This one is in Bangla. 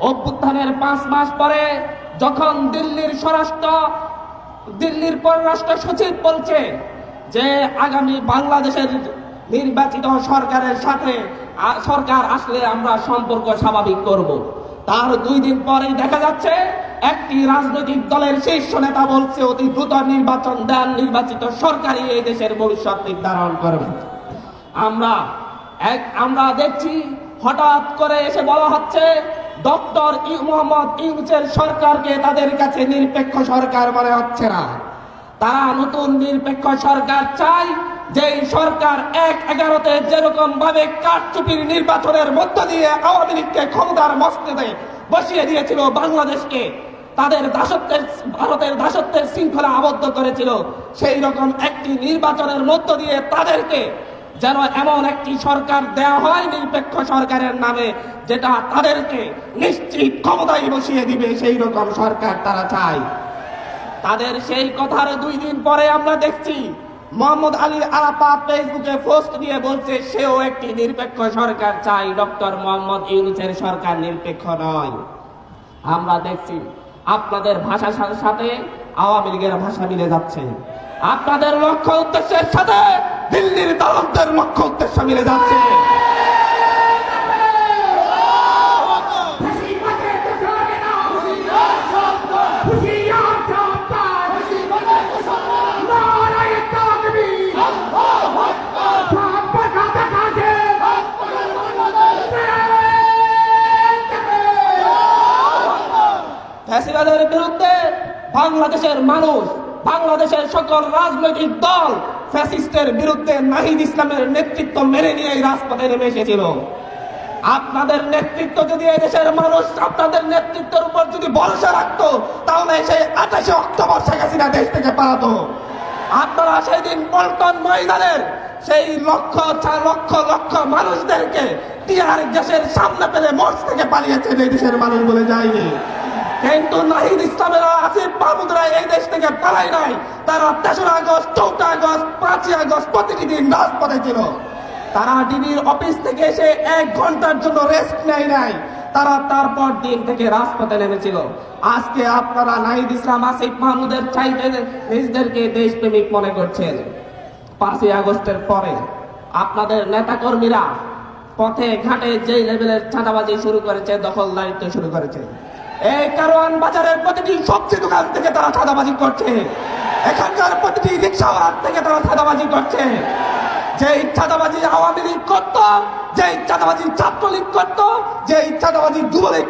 অভ্যুত্থানের পাঁচ মাস পরে যখন দিল্লির স্বরাষ্ট্র, দিল্লির পররাষ্ট্র সচিব বলছে যে আগামী বাংলাদেশের নির্বাচিত সরকারের সাথে সরকার আসলে আমরা সম্পর্ক স্বাভাবিক করব। তার দুই দিন পরেই দেখা যাচ্ছে একটি রাজনৈতিক দলের শীর্ষ নেতা বলছে, অতি দ্রুত নির্বাচন দেন, নির্বাচিত সরকারই এই দেশের ভবিষ্যৎ নির্ধারণ করবে। আমরা এক, আমরা দেখছি হঠাৎ করে এসে বলা হচ্ছে ডক্টর মোহাম্মদ ইউনুসের সরকারকে তাদের কাছে নিরপেক্ষ সরকার মনে হচ্ছে না। তারা নতুন নিরপেক্ষ সরকার চায়, যেই সরকার এক এগারোতে যেরকম ভাবে কারচুপির নির্বাচনের মধ্য দিয়ে আওয়ামী লীগকে ক্ষমতার মসজিদে বসিয়ে দিয়েছিল বাংলাদেশকে, তাদের দাসত্বের ভারতের দাসত্বের শৃঙ্খলা আবদ্ধ করেছিল, সেই রকম একটি নির্বাচনের মধ্য দিয়ে তাদেরকে যেন এমন একটি সরকার দেওয়া হয় নিরপেক্ষ সরকারের নামে, যেটা তাদেরকে নিশ্চিত ক্ষমতায় বসিয়ে দিবে সেই রকম সরকার তারা চায়। তাদের সেই কথার দুই দিন পরে আমরা দেখছি, মোহাম্মদ আলী আরাপা ফেসবুকে পোস্ট দিয়ে বলছে, সেও একটি নিরপেক্ষ সরকার চাই, ডক্টর মোহাম্মদ ইউনুসের সরকার নিরপেক্ষ নয়। আমরা দেখছি, আপনাদের ভাষার সাথে আওয়ামী লীগের ভাষা মিলে যাচ্ছে। আপনাদের লক্ষ্য উদ্দেশ্যের সাথে দিল্লির দালালদের লক্ষ্য উদ্দেশ্য মিলে যাচ্ছে বাংলাদেশের মানুষ বাংলাদেশের সকল রাজনৈতিক দল ফ্যাসিস্টের বিরুদ্ধে নাহিদ ইসলামের নেতৃত্ব মেনে নিয়ে এই রাজপথে নেমে এসেছিল। আপনাদের নেতৃত্ব যদি এই দেশের মানুষ আপনাদের নেতৃত্বের উপর যদি ভরসা রাখতো, তাহলে সেই আঠাশে অক্টোবর শেখ হাসিনা দেশ থেকে পালাতো। আপনারা সেদিন পল্টন ময়দানের সেই লক্ষ ছা- লক্ষ লক্ষ মানুষদেরকে টিআর দেশের সামনে পেলে মঞ্চ থেকে পালিয়েছেন, এই দেশের মানুষ বলে যায়নি। কিন্তু নাহিদ ইসলামেরা আসিফ মাহমুদরা এই দেশ থেকে পালাই নাই। তারা তেসরা আগস্ট, চৌঠা আগস্ট, পাঁচই আগস্ট প্রতিটি দিন রাজপথে ছিল। তারা ডিবির অফিস থেকে এসে এক ঘণ্টার জন্য রেস্ট নেয় নাই। তারা তারপর দিন থেকে রাজপথে নেমেছিল। আজকে আপনারা নাহিদ ইসলাম, আসিফ মাহমুদের চাইতে নিজেদেরকে দেশপ্রেমিক মনে করছেন। পাঁচই আগস্টের পরে আপনাদের নেতাকর্মীরা পথে ঘাটে যেই লেভেলের চাঁদাবাজি শুরু করেছে, দখলদারিত্ব শুরু করেছে। এই কারণ বাজারের প্রতিটি সবজি দোকান থেকে তারা সাদাবাজি করছে। এখানকার প্রতিটি রিক্সাওয়ালার থেকে তারা সাদাবাজি করছে। যে ইচ্ছাদাবাজি আওয়ামী লীগ করতো যে ইচ্ছাদাবাজি ছাত্রলীগ করতো যে ইচ্ছাদাবাজি যুবলীগ